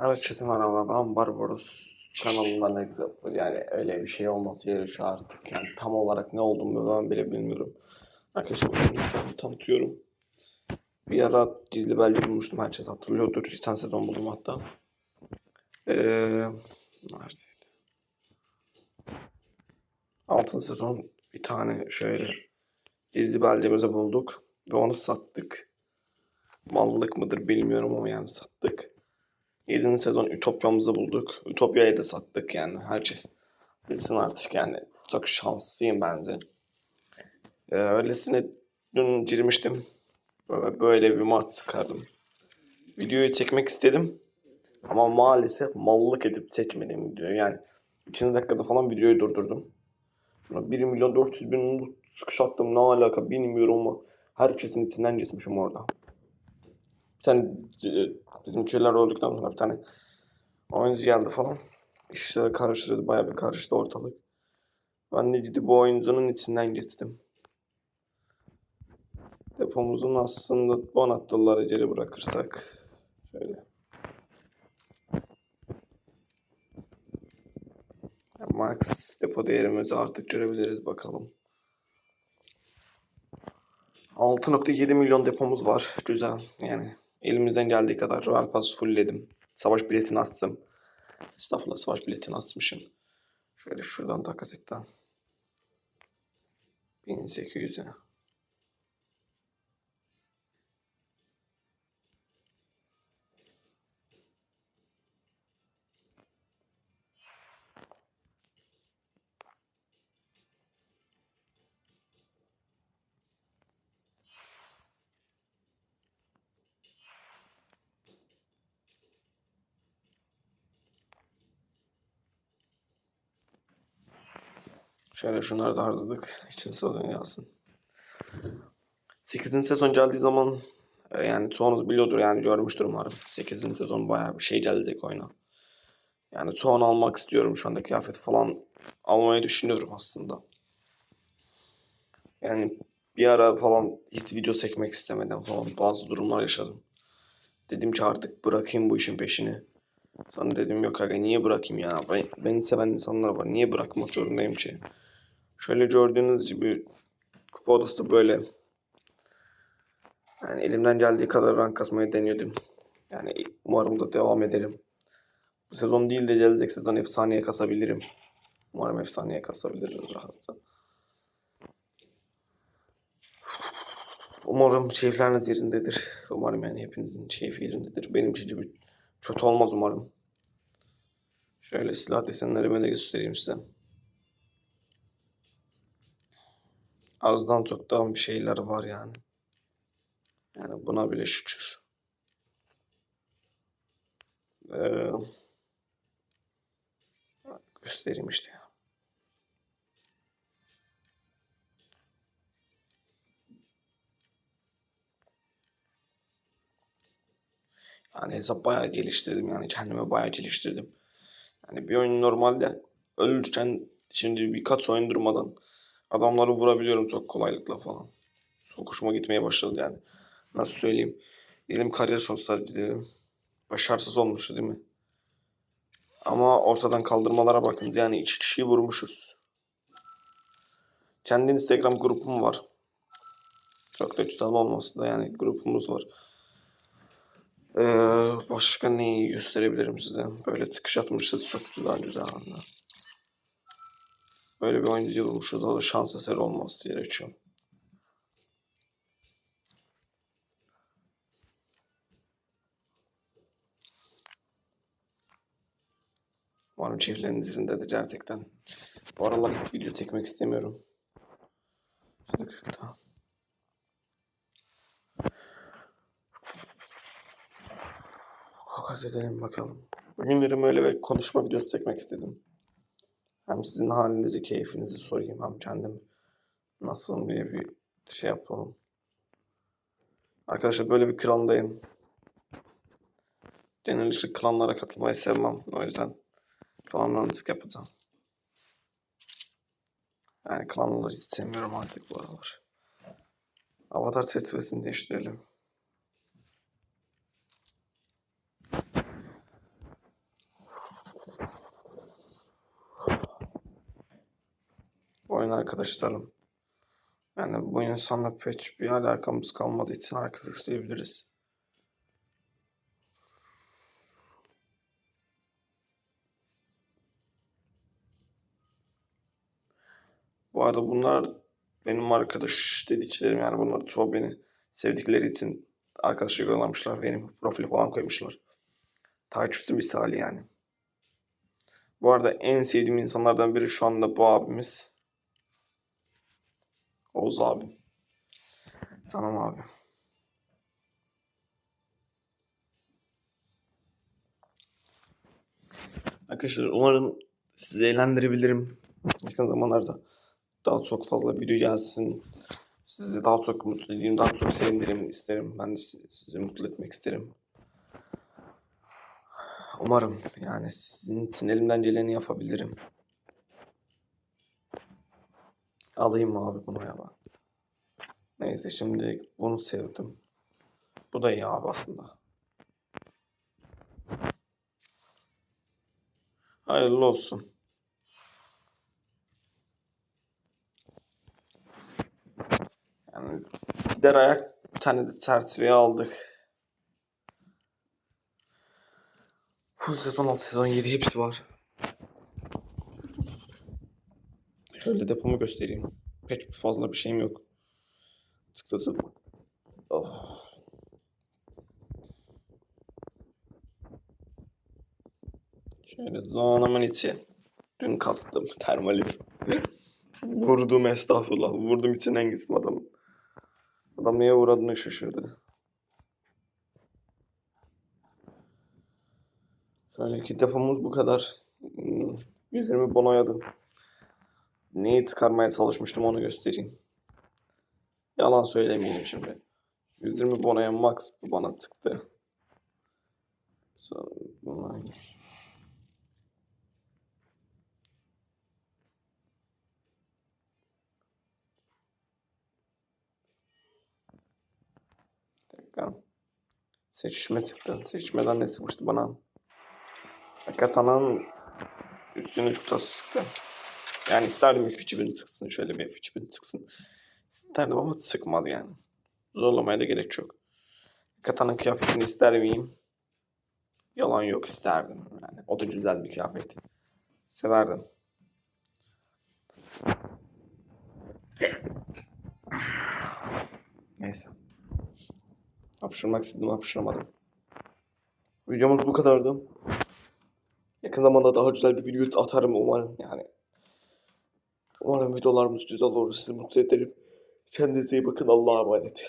Herkese merhaba ben Barbaros kanalından Example yani öyle bir şey olması gerekiyor artık yani tam olarak ne olduğumu ben bile bilmiyorum. Arkadaşlar bunu sana tanıtıyorum. Bir ara gizli belge bulmuştum herkes hatırlıyordur. Geçen sezon buldum hatta. Ee, neredeydi? Altın sezon bir tane şöyle gizli belgemizi bulduk ve onu sattık. Mallık mıdır bilmiyorum ama yani sattık. 7. sezon Ütopya'mızı bulduk. Ütopya'yı da sattık yani. Herkes bilsin artık yani. Çok şanslıyım bence. Ee, öylesine dün girmiştim. Böyle, böyle bir mat çıkardım. Videoyu çekmek istedim. Ama maalesef mallık edip seçmedim videoyu. Yani 2. dakikada falan videoyu durdurdum. Sonra 1 milyon 400 bin çıkış attım. Ne alaka bilmiyorum ama herkesin içinden geçmişim orada. Bir tane bizim şeyler olduktan sonra bir tane oyuncu geldi falan. İşleri karıştırdı. Bayağı bir karıştı ortalık. Ben de gidip bu oyuncunun içinden geçtim. Depomuzun aslında bonatlıları geri bırakırsak. Şöyle. Max depo değerimizi artık görebiliriz bakalım. 6.7 milyon depomuz var. Güzel. Yani elimizden geldiği kadar Royal Pass fullledim. Savaş biletini attım. Estağfurullah savaş biletini atmışım. Şöyle şuradan takasitten. 1800'e. Şöyle şunları da harcadık. İçin sorun yazsın. 8. sezon geldiği zaman e, yani çoğunuz biliyordur yani görmüştür umarım. 8. sezon bayağı bir şey gelecek oyuna. Yani çoğunu almak istiyorum şu anda kıyafet falan almayı düşünüyorum aslında. Yani bir ara falan hiç video çekmek istemedim falan bazı durumlar yaşadım. Dedim ki artık bırakayım bu işin peşini. Sonra dedim yok aga niye bırakayım ya? Ben, beni seven insanlar var. Niye bırakmak zorundayım ki? Şöyle gördüğünüz gibi kupa odası böyle. Yani elimden geldiği kadar rank kasmayı deniyordum. Yani umarım da devam ederim. Bu sezon değil de gelecek sezon efsaneye kasabilirim. Umarım efsaneye kasabilirim rahatça. Umarım keyifleriniz yerindedir. Umarım yani hepinizin keyfi yerindedir. Benim için bir kötü olmaz umarım. Şöyle silah desenlerimi de göstereyim size. Azdan çoktan bir şeyler var yani. Yani buna bile şükür. Ee, göstereyim işte ya. Yani hesap bayağı geliştirdim yani kendimi bayağı geliştirdim. Yani bir oyun normalde ölürken şimdi birkaç oyun durmadan adamları vurabiliyorum çok kolaylıkla falan. Çok hoşuma gitmeye başladı yani. Nasıl söyleyeyim? Diyelim kariyer sonuçları gidelim. Başarısız olmuştu değil mi? Ama ortadan kaldırmalara bakın. Yani iki kişiyi vurmuşuz. Kendi Instagram grubum var. Çok da güzel olması da yani grupumuz var. Ee, başka neyi gösterebilirim size? Böyle çıkış atmışız çok güzel güzel anlar. Böyle bir oyuncu bulmuşuz. O da şans eseri olması gerekiyor. Umarım çiftleriniz yerindedir gerçekten. Bu aralar hiç video çekmek istemiyorum. Kırkta. Kokas edelim bakalım. Bugün dedim öyle bir konuşma videosu çekmek istedim. Hem sizin halinizi, keyfinizi sorayım hem kendim nasıl diye bir şey yapalım. Arkadaşlar böyle bir klandayım. Genellikle klanlara katılmayı sevmem. O yüzden klanlarınızı yapacağım. Yani klanları hiç sevmiyorum artık bu aralar. Avatar çerçevesini değiştirelim. Yani arkadaşlarım. Yani bu insanla pek bir alakamız kalmadığı için arkadaş diyebiliriz. Bu arada bunlar benim arkadaş dediklerim yani bunlar çoğu beni sevdikleri için arkadaşlık yollamışlar. Benim profili falan koymuşlar. Takipçi misali yani. Bu arada en sevdiğim insanlardan biri şu anda bu abimiz. Oğuz abi. Tamam abi. Arkadaşlar umarım sizi eğlendirebilirim. Yakın zamanlarda daha çok fazla video gelsin. Sizi daha çok mutlu edeyim, daha çok sevindireyim isterim. Ben de sizi mutlu etmek isterim. Umarım yani sizin için elimden geleni yapabilirim. Alayım mı abi bunu ya ben? Neyse şimdi bunu sevdim. Bu da iyi abi aslında. Hayırlı olsun. Yani gider ayak bir tane de tertiye aldık. Bu sezon 6, sezon 7 hepsi var. Şöyle depomu göstereyim. Pek fazla bir şeyim yok. Tık tık tık. Oh. Şöyle zanamın içi. Dün kastım termalim. Vurdum estağfurullah. Vurdum içinden gittim adamın. Adam neye uğradığını şaşırdı. Şöyle iki defomuz bu kadar. Hmm, Yüzlerimi bonayadım. Neyi çıkarmaya çalışmıştım onu göstereyim. Yalan söylemeyelim şimdi. Yüzümü bonayan Max bana tıktı. Sonra buna... Bir dakika. Seçişme çıktı. Seçmeden ne çıkmıştı bana? Kata'nın üstüne üç kutası çıktı. Yani isterdim F3000 çıksın. Şöyle bir F3000 çıksın. İsterdim ama çıkmadı yani. Zorlamaya da gerek yok. Kata'nın kıyafetini ister miyim? Yalan yok isterdim. Yani o da güzel bir kıyafet. Severdim. Neyse. Hapşırmak istedim hapşıramadım. Videomuz bu kadardı. Yakın zamanda daha güzel bir video atarım umarım yani. Umarım videolarımız güzel olur. Sizi mutlu ederim. Kendinize iyi bakın. Allah'a emanet.